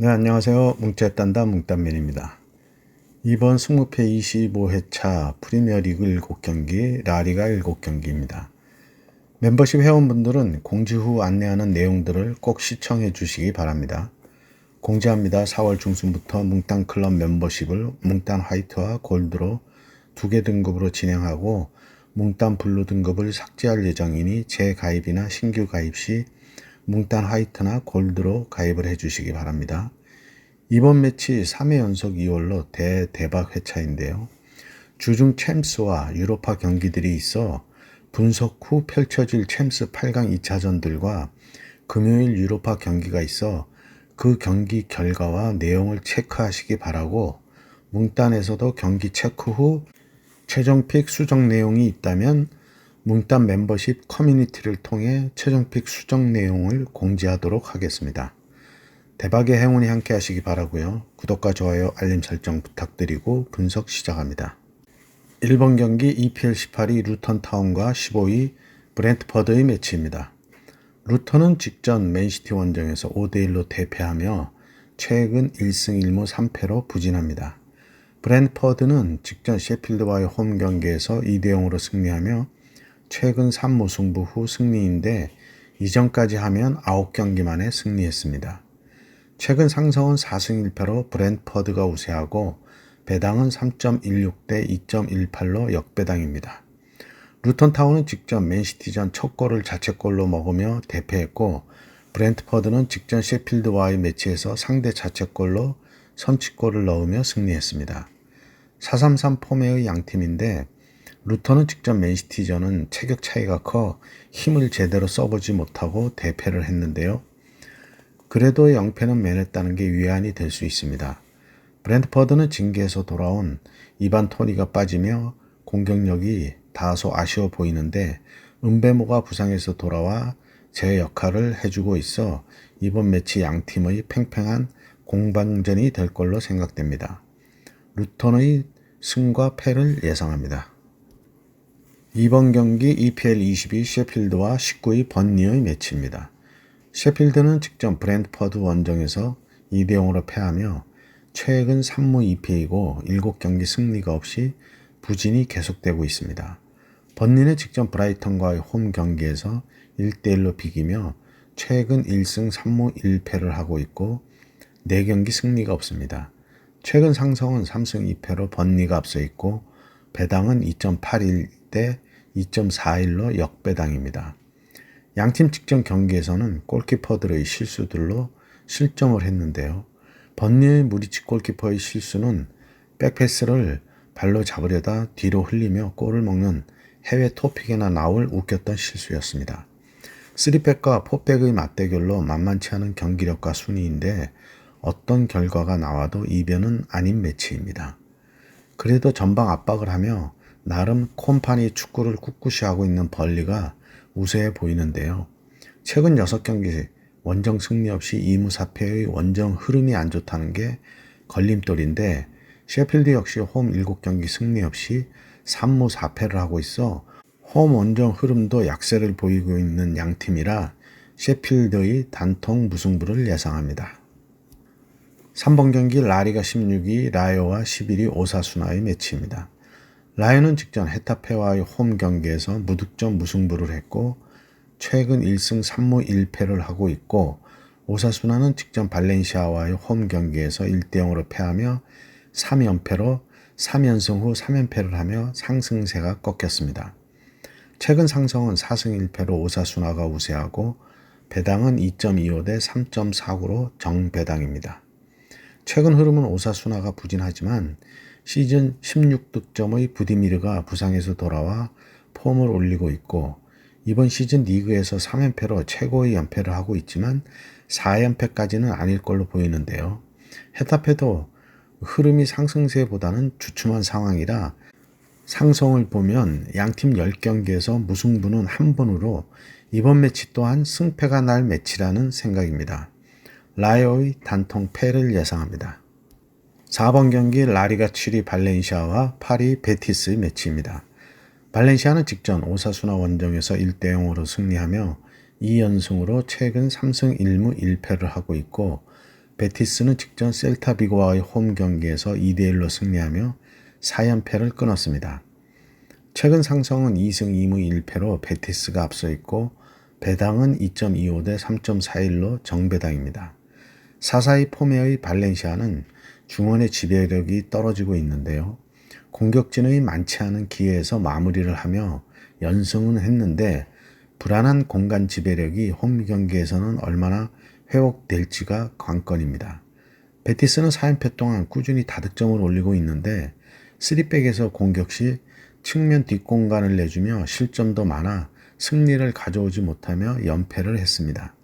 네, 안녕하세요. 뭉쳤단다 뭉딴맨입니다. 이번 승무패 25회차 프리미어리그 7경기, 라리가 7경기입니다. 멤버십 회원분들은 공지 후 안내하는 내용들을 꼭 시청해 주시기 바랍니다. 공지합니다. 4월 중순부터 뭉딴 클럽 멤버십을 뭉딴 화이트와 골드로 두 개 등급으로 진행하고 뭉딴 블루 등급을 삭제할 예정이니 재가입이나 신규 가입 시 뭉딴 화이트나 골드로 가입을 해주시기 바랍니다. 이번 매치 3회 연속 2월로 대대박 회차인데요. 주중 챔스와 유로파 경기들이 있어 분석 후 펼쳐질 챔스 8강 2차전들과 금요일 유로파 경기가 있어 그 경기 결과와 내용을 체크하시기 바라고 뭉딴에서도 경기 체크 후 최종 픽 수정 내용이 있다면 뭉딴 멤버십 커뮤니티를 통해 최종 픽 수정 내용을 공지하도록 하겠습니다. 대박의 행운이 함께 하시기 바라고요. 구독과 좋아요, 알림 설정 부탁드리고 분석 시작합니다. 1번 경기 EPL 18위 루턴 타운과 15위 브랜트퍼드의 매치입니다. 루턴은 직전 맨시티 원정에서 5대1로 대패하며 최근 1승 1무 3패로 부진합니다. 브랜퍼드는 직전 셰필드와의 홈 경기에서 2대 0으로 승리하며 최근 3무 승부 후 승리인데 이전까지 하면 9경기 만에 승리했습니다. 최근 상성은 4승 1패로 브랜퍼드가 우세하고 배당은 3.16 대 2.18로 역배당입니다. 루턴타운은 직전 맨시티전 첫 골을 자책골로 먹으며 대패했고 브랜트퍼드는 직전 셰필드와의 매치에서 상대 자책골로 선취골을 넣으며 승리했습니다. 4-3-3 폼의 양 팀인데 루터는 직전 맨시티전은 체격 차이가 커 힘을 제대로 써보지 못하고 대패를 했는데요. 그래도 영패는 면했다는 게 위안이 될 수 있습니다. 브랜드퍼드는 징계에서 돌아온 이반 토니가 빠지며 공격력이 다소 아쉬워 보이는데 은배모가 부상에서 돌아와 제 역할을 해주고 있어 이번 매치 양팀의 팽팽한 공방전이 될 걸로 생각됩니다. 루턴의 승과 패를 예상합니다. 이번 경기 EPL 22 셰필드와 19위 번니의 매치입니다. 셰필드는 직전 브랜드퍼드 원정에서 2대 0으로 패하며 최근 3무 2패이고 7경기 승리가 없이 부진이 계속되고 있습니다. 번니는 직전 브라이턴과의 홈 경기에서 1대 1로 비기며 최근 1승 3무 1패를 하고 있고 4경기 승리가 없습니다. 최근 상성은 3승 2패로 번니가 앞서 있고 배당은 2.81 대 2.41로 역배당입니다. 양팀 직전 경기에서는 골키퍼들의 실수들로 실점을 했는데요. 번니의 무리치 골키퍼의 실수는 백패스를 발로 잡으려다 뒤로 흘리며 골을 먹는 해외 토픽에나 나올 웃겼던 실수였습니다. 3백과 4백의 맞대결로 만만치 않은 경기력과 순위인데 어떤 결과가 나와도 이변은 아닌 매치입니다. 그래도 전방 압박을 하며 나름 콤파니 축구를 꿋꿋이 하고 있는 벌리가 우세해 보이는데요. 최근 6경기 원정 승리 없이 2무 4패의 원정 흐름이 안 좋다는 게 걸림돌인데 셰필드 역시 홈 7경기 승리 없이 3무 4패를 하고 있어 홈 원정 흐름도 약세를 보이고 있는 양 팀이라 셰필드의 단통 무승부를 예상합니다. 3번 경기 라리가 16위 라이오와 11위 오사수나의 매치입니다. 라이오는 직전 헤타페와의 홈 경기에서 무득점 무승부를 했고 최근 1승 3무 1패를 하고 있고 오사수나는 직전 발렌시아와의 홈 경기에서 1대 0으로 패하며 3연패로 3연승 후 3연패를 하며 상승세가 꺾였습니다. 최근 상성은 4승 1패로 오사수나가 우세하고 배당은 2.25 대 3.49로 정배당입니다. 최근 흐름은 오사수나가 부진하지만 시즌 16득점의 부디미르가 부상에서 돌아와 폼을 올리고 있고 이번 시즌 리그에서 3연패로 최고의 연패를 하고 있지만 4연패까지는 아닐 걸로 보이는데요. 헤타페도 흐름이 상승세보다는 주춤한 상황이라 상성을 보면 양팀 10경기에서 무승부는 한 번으로 이번 매치 또한 승패가 날 매치라는 생각입니다. 라이오의 단통 패를 예상합니다. 4번 경기 라리가 7위 발렌시아와 8위 베티스의 매치입니다. 발렌시아는 직전 오사수나 원정에서 1대 0으로 승리하며 2연승으로 최근 3승 1무 1패를 하고 있고 베티스는 직전 셀타비고와의 홈 경기에서 2대 1로 승리하며 4연패를 끊었습니다. 최근 상성은 2승 2무 1패로 베티스가 앞서 있고 배당은 2.25 대 3.41로 정배당입니다. 사사이 포메의 발렌시아는 중원의 지배력이 떨어지고 있는데요. 공격진의 많지 않은 기회에서 마무리를 하며 연승은 했는데 불안한 공간 지배력이 홈 경기에서는 얼마나 회복될지가 관건입니다. 베티스는 4연패 동안 꾸준히 다득점을 올리고 있는데 3백에서 공격 시 측면 뒷공간을 내주며 실점도 많아 승리를 가져오지 못하며 연패를 했습니다.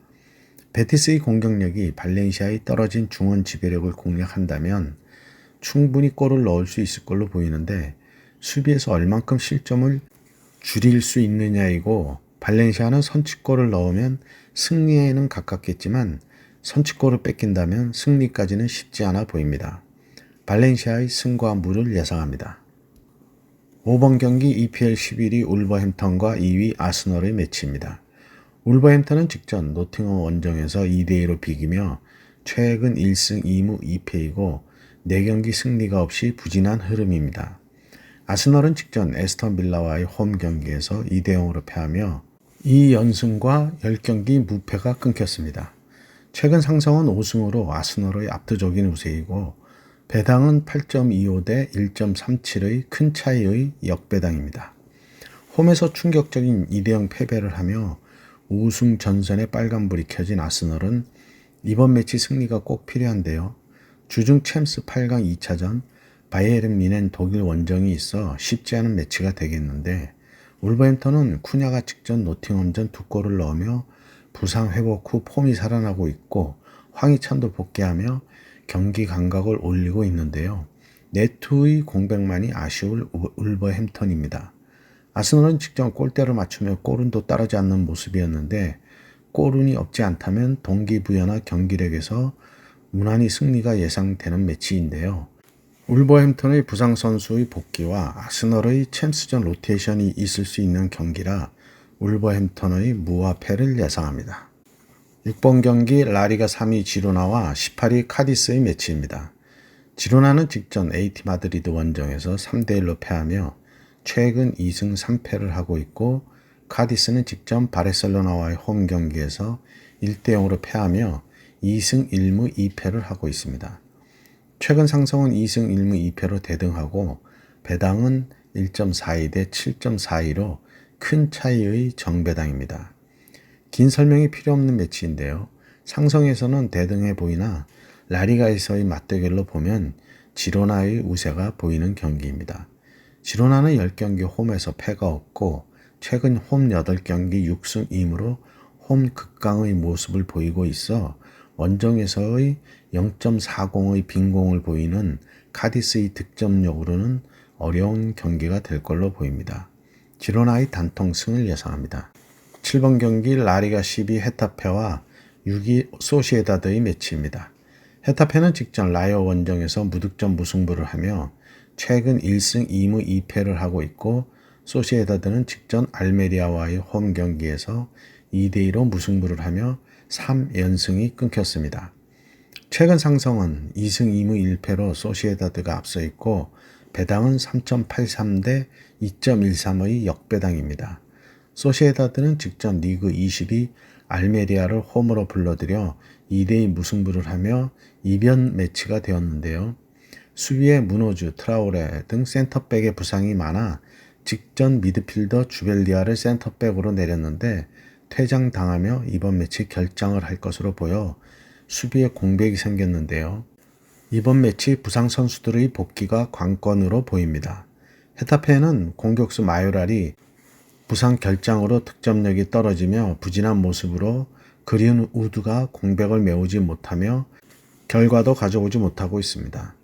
베티스의 공격력이 발렌시아의 떨어진 중원 지배력을 공략한다면 충분히 골을 넣을 수 있을 걸로 보이는데 수비에서 얼만큼 실점을 줄일 수 있느냐이고 발렌시아는 선취골을 넣으면 승리에는 가깝겠지만 선취골을 뺏긴다면 승리까지는 쉽지 않아 보입니다. 발렌시아의 승과 무를 예상합니다. 5번 경기 EPL 11위 울버햄턴과 2위 아스널의 매치입니다. 울버햄턴은 직전 노팅엄 원정에서 2대2로 비기며 최근 1승 2무 2패이고 4경기 승리가 없이 부진한 흐름입니다. 아스널은 직전 에스턴 빌라와의 홈 경기에서 2대0으로 패하며 2연승과 10경기 무패가 끊겼습니다. 최근 상성은 5승으로 아스널의 압도적인 우세이고 배당은 8.25 대 1.37의 큰 차이의 역배당입니다. 홈에서 충격적인 2대0 패배를 하며 우승 전선에 빨간불이 켜진 아스널은 이번 매치 승리가 꼭 필요한데요. 주중 챔스 8강 2차전 바이에른 미넨 독일 원정이 있어 쉽지 않은 매치가 되겠는데 울버햄턴은 쿠냐가 직전 노팅엄전 두 골을 넣으며 부상 회복 후 폼이 살아나고 있고 황희찬도 복귀하며 경기 감각을 올리고 있는데요. 네트의 공백만이 아쉬울 울버햄턴입니다. 아스널은 직전 골대를 맞추며 골운도 따르지 않는 모습이었는데 골운이 없지 않다면 동기부여나 경기력에서 무난히 승리가 예상되는 매치인데요. 울버햄턴의 부상 선수의 복귀와 아스널의 챔스전 로테이션이 있을 수 있는 경기라 울버햄턴의 무와 패를 예상합니다. 6번 경기 라리가 3위 지로나와 18위 카디스의 매치입니다. 지로나는 직전 AT 마드리드 원정에서 3대1로 패하며 최근 2승 3패를 하고 있고 카디스는 직전 바르셀로나와의 홈 경기에서 1대 0으로 패하며 2승 1무 2패를 하고 있습니다. 최근 상승은 2승 1무 2패로 대등하고 배당은 1.42 대 7.42로 큰 차이의 정배당입니다. 긴 설명이 필요 없는 매치인데요. 상성에서는 대등해 보이나 라리가에서의 맞대결로 보면 지로나의 우세가 보이는 경기입니다. 지로나는 10경기 홈에서 패가 없고 최근 홈 8경기 6승 2무로 홈 극강의 모습을 보이고 있어 원정에서의 0.40의 빈공을 보이는 카디스의 득점력으로는 어려운 경기가 될 걸로 보입니다. 지로나의 단통 승을 예상합니다. 7번 경기 라리가 12 헤타페와 6위 소시에다드의 매치입니다. 헤타페는 직전 라이어 원정에서 무득점 무승부를 하며 최근 1승 2무 2패를 하고 있고 소시에다드는 직전 알메리아와의 홈 경기에서 2대2로 무승부를 하며 3연승이 끊겼습니다. 최근 상성은 2승 2무 1패로 소시에다드가 앞서 있고 배당은 3.83대 2.13의 역배당입니다. 소시에다드는 직전 리그 20위 알메리아를 홈으로 불러들여 2대2 무승부를 하며 이변 매치가 되었는데요. 수비에 무노즈, 트라우레 등 센터백의 부상이 많아 직전 미드필더 주벨리아를 센터백으로 내렸는데 퇴장당하며 이번 매치 결장을 할 것으로 보여 수비에 공백이 생겼는데요. 이번 매치 부상 선수들의 복귀가 관건으로 보입니다. 헤타페는 공격수 마요랄이 부상 결장으로 득점력이 떨어지며 부진한 모습으로 그린 우드가 공백을 메우지 못하며 결과도 가져오지 못하고 있습니다.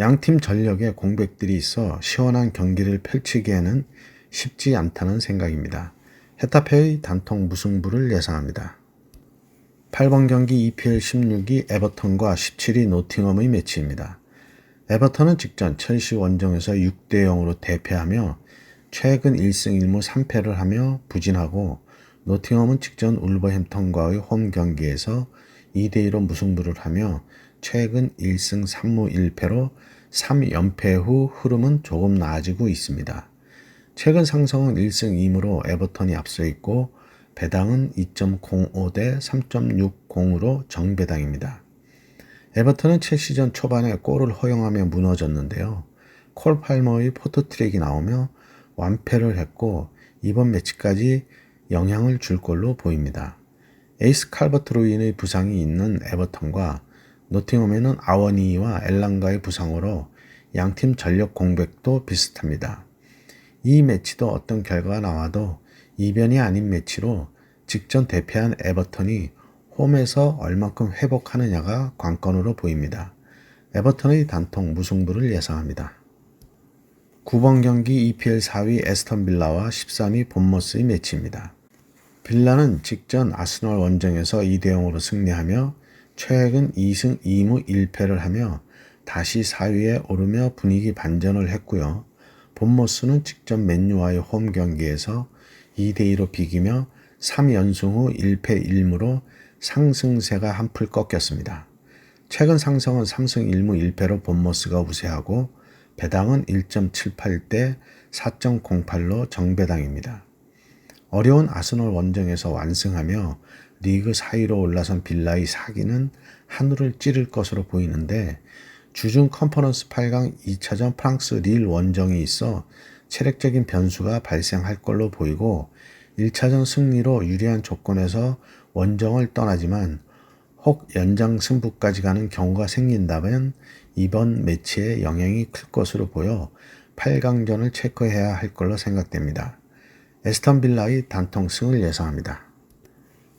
양팀 전력에 공백들이 있어 시원한 경기를 펼치기에는 쉽지 않다는 생각입니다. 헤타페의 단통 무승부를 예상합니다. 8번 경기 EPL 16위 에버턴과 17위 노팅엄의 매치입니다. 에버턴은 직전 첼시 원정에서 6대 0으로 대패하며 최근 1승 1무 3패를 하며 부진하고 노팅엄은 직전 울버햄턴과의 홈 경기에서 2대2로 무승부를 하며 최근 1승 3무 1패로 3연패 후 흐름은 조금 나아지고 있습니다. 최근 상승은 1승 2무로 에버턴이 앞서 있고 배당은 2.05 대 3.60으로 정배당입니다. 에버턴은 첼 시전 초반에 골을 허용하며 무너졌는데요. 콜 팔머의 포토트랙이 나오며 완패를 했고 이번 매치까지 영향을 줄 걸로 보입니다. 에이스 칼버트로 인의 부상이 있는 에버턴과 노팅엄에는 아워니와 엘랑가의 부상으로 양팀 전력 공백도 비슷합니다. 이 매치도 어떤 결과가 나와도 이변이 아닌 매치로 직전 대패한 에버턴이 홈에서 얼만큼 회복하느냐가 관건으로 보입니다. 에버턴의 단통 무승부를 예상합니다. 9번 경기 EPL 4위 에스턴 빌라와 13위 본머스의 매치입니다. 빌라는 직전 아스널 원정에서 2대 0으로 승리하며 최근 2승 2무 1패를 하며 다시 4위에 오르며 분위기 반전을 했고요. 본머스는 직전 맨유와의 홈 경기에서 2대2로 비기며 3연승 후 1패 1무로 상승세가 한풀 꺾였습니다. 최근 상승은 3승 1무 1패로 본머스가 우세하고 배당은 1.78대 4.08로 정배당입니다. 어려운 아스널 원정에서 완승하며 리그 4위로 올라선 빌라의 사기는 하늘을 찌를 것으로 보이는데 주중 컨퍼런스 8강 2차전 프랑스 릴 원정이 있어 체력적인 변수가 발생할 걸로 보이고 1차전 승리로 유리한 조건에서 원정을 떠나지만 혹 연장 승부까지 가는 경우가 생긴다면 이번 매치에 영향이 클 것으로 보여 8강전을 체크해야 할 걸로 생각됩니다. 에스턴 빌라의 단통승을 예상합니다.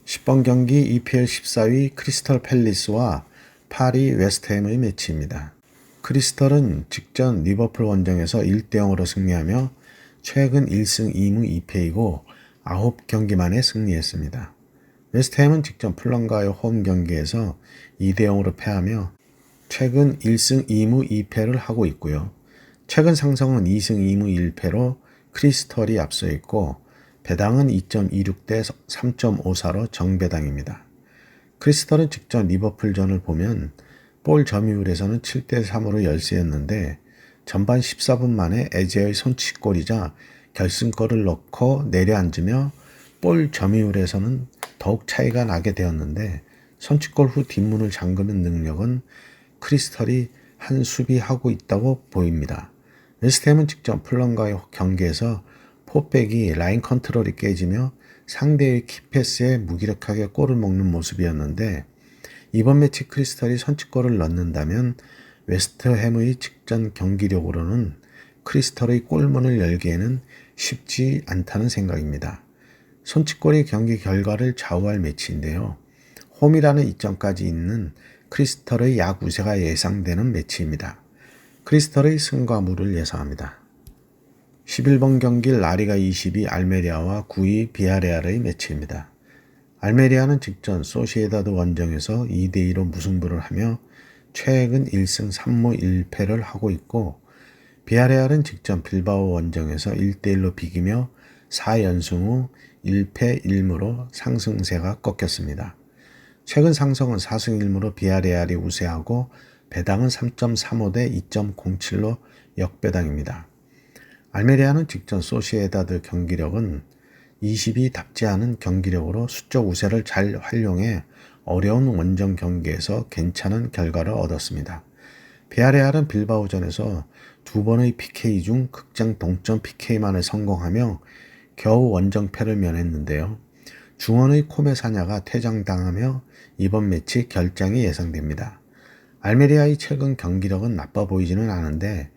10번 경기 EPL 14위 크리스털 팰리스와 파리 웨스트햄의 매치입니다. 크리스털은 직전 리버풀 원정에서 1대 0으로 승리하며 최근 1승 2무 2패이고 9경기 만에 승리했습니다. 웨스트햄은 직전 플럼과의 홈 경기에서 2대 0으로 패하며 최근 1승 2무 2패를 하고 있고요. 최근 상승은 2승 2무 1패로 크리스털이 앞서 있고 배당은 2.26대 3.54로 정배당입니다. 크리스털은 직전 리버풀전을 보면 볼 점유율에서는 7대 3으로 열세였는데 전반 14분 만에 에제의 손치골이자 결승골을 넣고 내려앉으며 볼 점유율에서는 더욱 차이가 나게 되었는데 선취골 후 뒷문을 잠그는 능력은 크리스털이 한 수비하고 있다고 보입니다. 웨스트햄은 직접 플럼과의 경기에서 포백이 라인 컨트롤이 깨지며 상대의 키패스에 무기력하게 골을 먹는 모습이었는데 이번 매치 크리스탈이 선취골을 넣는다면 웨스트햄의 직전 경기력으로는 크리스탈의 골문을 열기에는 쉽지 않다는 생각입니다. 손치골이 경기 결과를 좌우할 매치인데요. 홈이라는 이점까지 있는 크리스털의 약 우세가 예상되는 매치입니다. 크리스털의 승과 무를 예상합니다. 11번 경기 라리가 22 알메리아와 9위 비아레알의 매치입니다. 알메리아는 직전 소시에다드 원정에서 2대2로 무승부를 하며 최근 1승 3무 1패를 하고 있고 비아레알은 직전 빌바오 원정에서 1대1로 비기며 4연승 후 1패 1무로 상승세가 꺾였습니다. 최근 상승은 4승 1무로 비아레알이 우세하고 배당은 3.35 대 2.07로 역배당입니다. 알메리아는 직전 소시에다드 경기력은 20이 답지 않은 경기력으로 수적 우세를 잘 활용해 어려운 원정 경기에서 괜찮은 결과를 얻었습니다. 비아레알은 빌바오전에서 두 번의 PK 중 극장 동점 PK만을 성공하며 겨우 원정패를 면했는데요. 중원의 코메사냐가 퇴장당하며 이번 매치 결장이 예상됩니다. 알메리아의 최근 경기력은 나빠 보이지는 않은데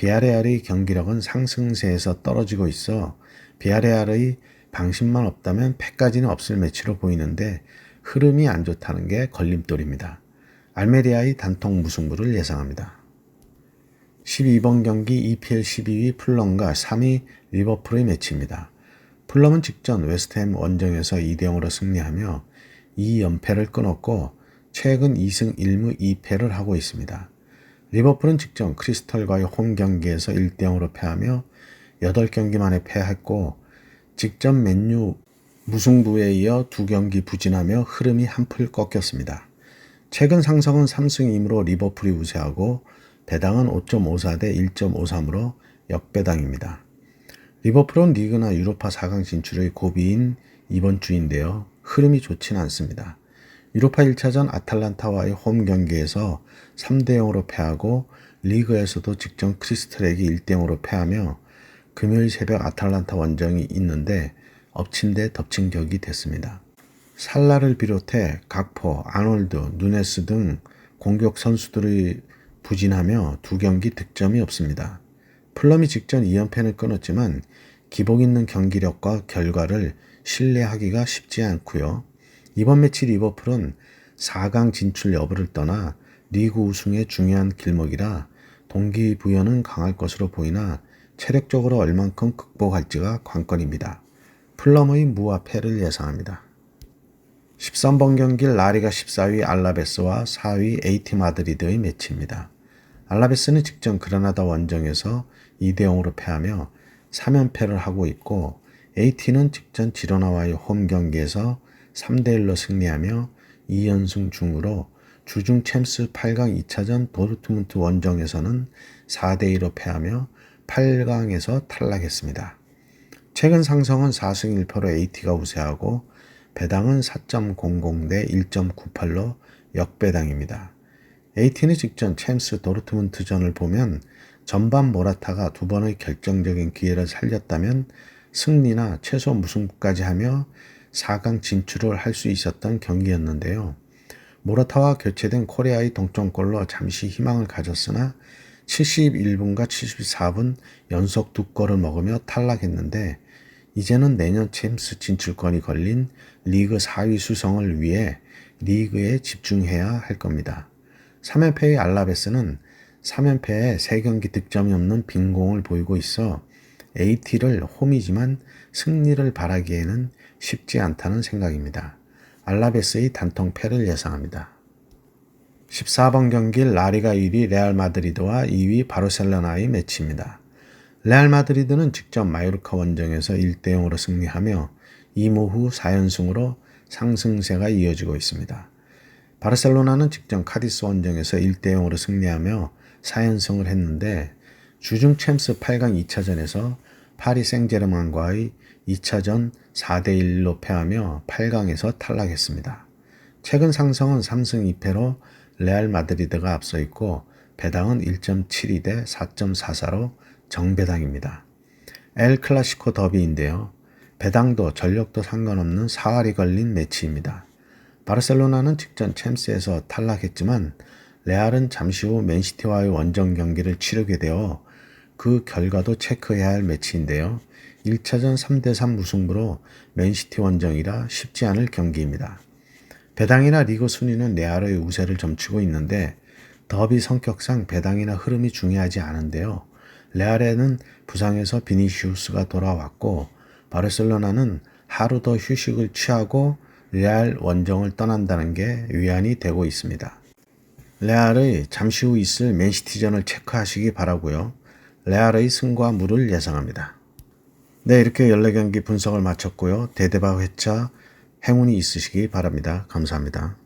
비아레알의 경기력은 상승세에서 떨어지고 있어 비아레알의 방심만 없다면 패까지는 없을 매치로 보이는데 흐름이 안 좋다는 게 걸림돌입니다. 알메리아의 단통 무승부를 예상합니다. 12번 경기 EPL 12위 플럼과 3위 리버풀의 매치입니다. 플럼은 직전 웨스트햄 원정에서 2대 0으로 승리하며 2연패를 끊었고 최근 2승 1무 2패를 하고 있습니다. 리버풀은 직전 크리스털과의 홈 경기에서 1대 0으로 패하며 8경기 만에 패했고 직전 맨유 무승부에 이어 두 경기 부진하며 흐름이 한풀 꺾였습니다. 최근 상승은 3승이므로 리버풀이 우세하고 배당은 5.54 대 1.53으로 역배당입니다. 리버풀은 리그나 유로파 4강 진출의 고비인 이번 주인데요. 흐름이 좋진 않습니다. 유로파 1차전 아탈란타와의 홈 경기에서 3대 0으로 패하고 리그에서도 직전 크리스틀에게 1대 0으로 패하며 금요일 새벽 아탈란타 원정이 있는데 엎친 데 덮친 격이 됐습니다. 살라를 비롯해 각포, 아놀드, 누네스 등 공격 선수들이 부진하며 두 경기 득점이 없습니다. 플럼이 직전 2연패는 끊었지만 기복 있는 경기력과 결과를 신뢰하기가 쉽지 않고요. 이번 매치 리버풀은 4강 진출 여부를 떠나 리그 우승의 중요한 길목이라 동기부여는 강할 것으로 보이나 체력적으로 얼만큼 극복할지가 관건입니다. 플럼의 무와 패를 예상합니다. 13번 경기 라리가 14위 알라베스와 4위 에이티 마드리드의 매치입니다. 알라베스는 직전 그라나다 원정에서 2대 0으로 패하며 3연패를 하고 있고 에이티는 직전 지로나와의 홈 경기에서 3대 1로 승리하며 2연승 중으로 주중 챔스 8강 2차전 도르트문트 원정에서는 4대 2로 패하며 8강에서 탈락했습니다. 최근 상성은 4승 1패로 AT가 우세하고 배당은 4.00대 1.98로 역배당입니다. AT는 직전 챔스 도르트문트전을 보면 전반 모라타가 두 번의 결정적인 기회를 살렸다면 승리나 최소 무승부까지 하며 4강 진출을 할 수 있었던 경기였는데요. 모라타와 교체된 코리아의 동점골로 잠시 희망을 가졌으나 71분과 74분 연속 두 골을 먹으며 탈락했는데 이제는 내년 챔스 진출권이 걸린 리그 4위 수성을 위해 리그에 집중해야 할 겁니다. 3연패의 알라베스는 3연패에 3경기 득점이 없는 빈공을 보이고 있어 AT를 홈이지만 승리를 바라기에는 쉽지 않다는 생각입니다. 알라베스의 단통 패를 예상합니다. 14번 경기 라리가 1위 레알 마드리드와 2위 바르셀로나의 매치입니다. 레알 마드리드는 직접 마요르카 원정에서 1대 0으로 승리하며 2무 후 4연승으로 상승세가 이어지고 있습니다. 바르셀로나는 직전 카디스 원정에서 1대 0으로 승리하며 4연승을 했는데 주중 챔스 8강 2차전에서 파리 생제르맹과의 2차전 4대 1로 패하며 8강에서 탈락했습니다. 최근 상승은 3승 2패로 레알 마드리드가 앞서 있고 배당은 1.72 대 4.44로 정배당입니다. 엘 클라시코 더비인데요. 배당도 전력도 상관없는 사활이 걸린 매치입니다. 바르셀로나는 직전 챔스에서 탈락했지만 레알은 잠시 후 맨시티와의 원정 경기를 치르게 되어 그 결과도 체크해야 할 매치인데요. 1차전 3대3 무승부로 맨시티 원정이라 쉽지 않을 경기입니다. 배당이나 리그 순위는 레알의 우세를 점치고 있는데 더비 성격상 배당이나 흐름이 중요하지 않은데요. 레알에는 부상에서 비니시우스가 돌아왔고 바르셀로나는 하루 더 휴식을 취하고 레알 원정을 떠난다는 게 위안이 되고 있습니다. 레알의 잠시 후 있을 맨시티전을 체크하시기 바라고요. 레알의 승과 무를 예상합니다. 네, 이렇게 14경기 분석을 마쳤고요. 대대박 회차 행운이 있으시기 바랍니다. 감사합니다.